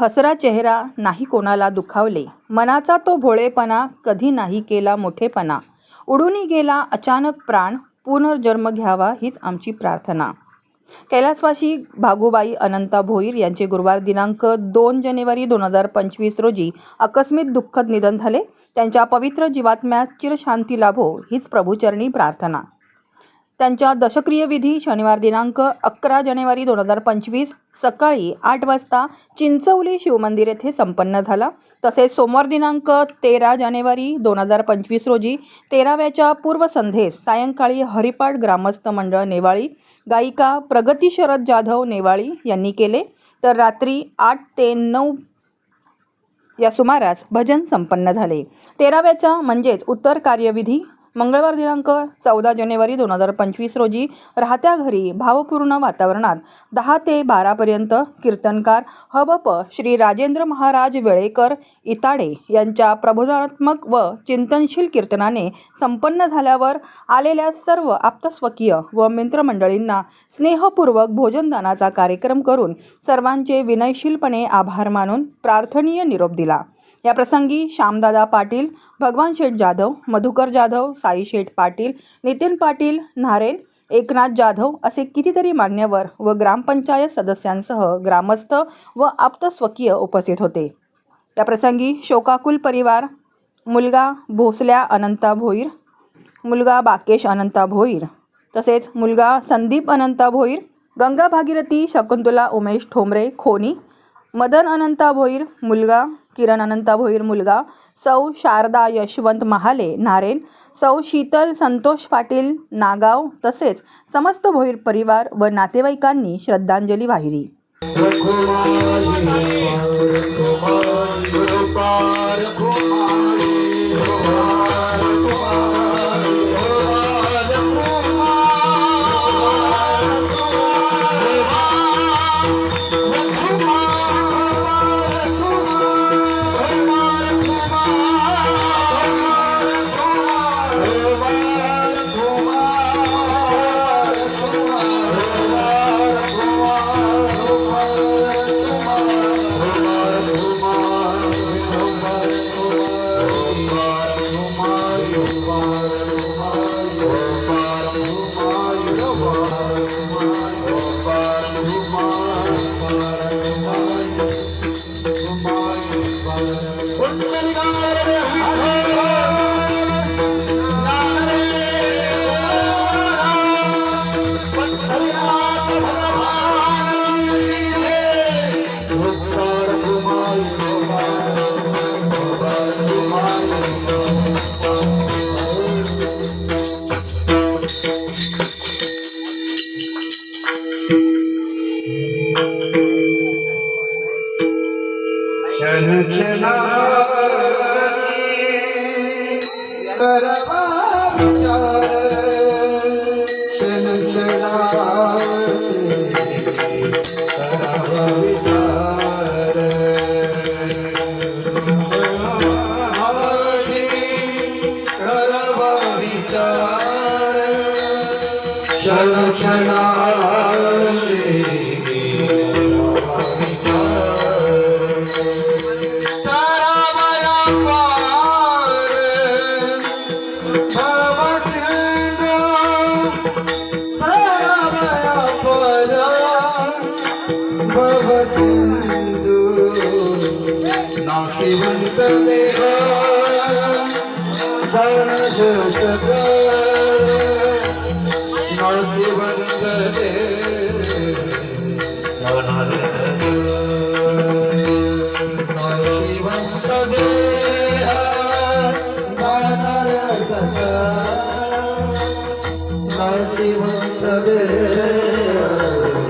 हसरा चेहरा नाही कोणाला दुखावले. मनाचा तो भोळेपणा कधी नाही केला मोठेपणा. उडूनी गेला अचानक प्राण पुनर्जन्म घ्यावा हीच आमची प्रार्थना. कैलासवासी भागूबाई अनंता भोईर यांचे गुरुवार दिनांक दोन जानेवारी दोन हजार पंचवीस रोजी अकस्मित दुःखद निधन झाले. त्यांच्या पवित्र जीवात्म्यात चिरशांती लाभो हीच प्रभूचरणी प्रार्थना. त्यांच्या दशक्रियविधी शनिवार दिनांक अकरा जानेवारी दोन हजार पंचवीस सकाळी आठ वाजता चिंचवली शिवमंदिर येथे संपन्न झाला. तसेच सोमवार दिनांक तेरा जानेवारी दोन हजार पंचवीस रोजी तेराव्याच्या पूर्वसंध्येस सायंकाळी हरिपाठ ग्रामस्थ मंडळ नेवाळी गायिका प्रगती शरद जाधव नेवाळी यांनी केले. तर रात्री आठ ते नऊ या सुमारास भजन संपन्न झाले. तेराव्याचा म्हणजेच उत्तर कार्यविधी मंगळवार दिनांक चौदा जानेवारी दोन हजार पंचवीस रोजी राहत्या घरी भावपूर्ण वातावरणात दहा ते बारापर्यंत कीर्तनकार हबप श्री राजेंद्र महाराज वेळेकर इताडे यांच्या प्रबोधनात्मक व चिंतनशील कीर्तनाने संपन्न झाल्यावर आलेल्या सर्व आप्तस्वकीय व मित्रमंडळींना स्नेहपूर्वक भोजनदानाचा कार्यक्रम करून सर्वांचे विनयशीलपणे आभार मानून प्रार्थनीय निरोप दिला. या प्रसंगी श्यामदादा पाटील भगवान शेठ जाधव मधुकर जाधव साई शेठ पाटील नितीन पाटील नारेन एकनाथ जाधव असे कितीतरी मान्यवर व ग्रामपंचायत सदस्यांसह ग्रामस्थ व आप्तस्वकीय उपस्थित होते. त्या प्रसंगी शोकाकुल परिवार मुलगा भोसल्या अनंता भोईर मुलगा बाकेश अनंता भोईर तसेच मुलगा संदीप अनंता भोईर गंगा भागीरथी शकुंतला उमेश ठोंबरे खोनी मदन अनंता भोईर मुलगा किरण अनंता भोईर मुलगा सौ शारदा यशवंत महाले नारेन सौ शीतल संतोष पाटील नागाव तसेच समस्त भोईर परिवार व नातेवाईकांनी श्रद्धांजली वाहिली. क्षण क्षणाची करवा विचार क्षण क्षणाची विचार आधी विचार क्षण भवसिंधू नाशिवंत देह जण जगत नाशिवंत देह जण शिवंत देह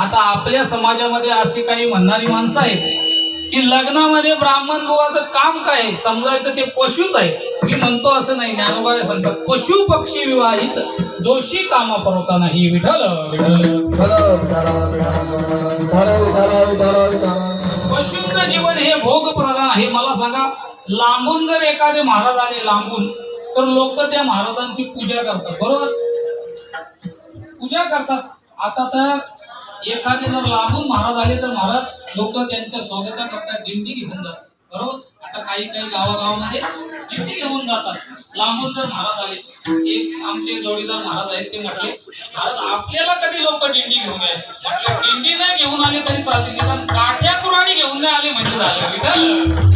आता आपल्या समाजामध्ये अशी काही म्हणणारी माणसं आहेत की लग्नामध्ये ब्राह्मण बुवाचं काम काय आहे? समजायचं ते पशुच आहे. मी म्हणतो असं नाही ज्ञानोबा सांगतात पशु पक्षी विवाहित जोशी कामा परवता नाही विठल पशूंचं जीवन हे भोग प्रधान आहे. मला सांगा लांबून जर एखादे महाराज आले लांबून तर लोक त्या महाराजांची पूजा करतात बरोबर? पूजा करतात. आता तर एखादे जर लांबून महाराज आले तर महाराज लोक त्यांच्या स्वागताकरता दिंडी घेऊन जातात. बरोबर? आता काही काही गावागावामध्ये दिंडी घेऊन जातात. लांबून जर महाराज आले एक आमचे जोडीदार महाराज आहेत ते म्हटले महाराज आपल्याला कधी लोक दिंडी घेऊन यायचे? म्हटलं दिंडी नाही घेऊन आले तरी चालते निदान काठ्या कुराणी घेऊन नाही आले म्हणजे झालं. विठ्ठल.